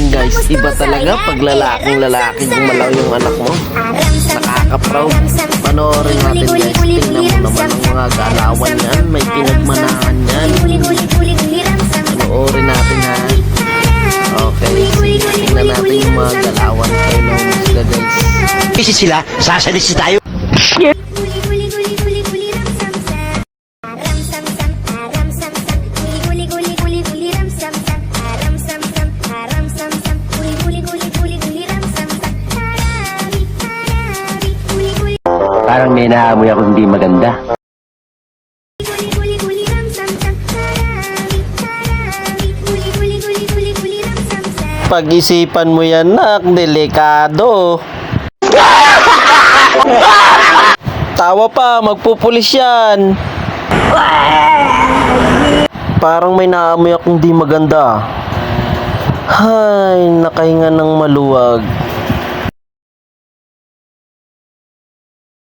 natin guys, iba talaga pag lalaking lalaki gumalaw yung anak mo. Nakaka-proud. Panoorin natin guys. Tingnan mo naman ang mga galawan yan. May pinagmanahan yan. Panoorin natin ha. Okay. Tingnan natin yung mga galawan kay Nomusga guys. Kasi sila, sasalisi tayo. Parang may naamoy ako hindi maganda. Pag-isipan mo yan nak, delikado. Tawa pa, magpupulis yan. Parang may naamoy akong di maganda. Hay, nakahinga ng maluwag.